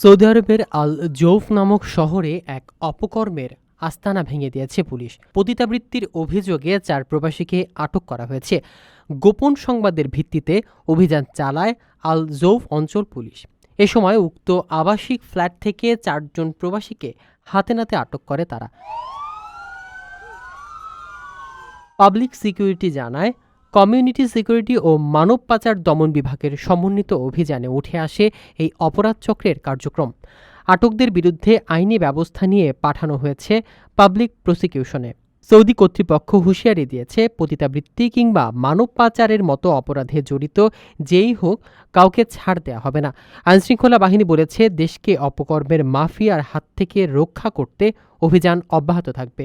Saudi আরবের আল জৌফ নামক শহরে এক অপকর্মের আস্তানা ভেঙে দিয়েছে পুলিশ। পতিতাবৃত্তির অভিযোগে চার প্রবাসীকে আটক করা হয়েছে। গোপন সংবাদের ভিত্তিতে অভিযান চালায় আল জৌফ অঞ্চল পুলিশ। এ সময় উক্ত আবাসিক ফ্ল্যাট থেকে চারজন প্রবাসীকে হাতে নাতে আটক করে তারা। পাবলিক সিকিউরিটি জানায় কমিউনিটি সিকিউরিটি ও মানব পাচার দমন বিভাগের সমন্বিত অভিযানে উঠে আসে এই অপরাধ চক্রের কার্যক্রম। আটকদের বিরুদ্ধে আইনি ব্যবস্থা নিয়ে পাঠানো হয়েছে পাবলিক প্রসিকিউশনে। সৌদি কর্তৃপক্ষ হুঁশিয়ারি দিয়েছে, পতিতাবৃত্তি কিংবা মানব পাচারের মতো অপরাধে জড়িত যেই হোক, কাউকে ছাড় দেওয়া হবে না। আইনশৃঙ্খলা বাহিনী বলেছে, দেশকে অপকর্মের মাফিয়ার হাত থেকে রক্ষা করতে অভিযান অব্যাহত থাকবে।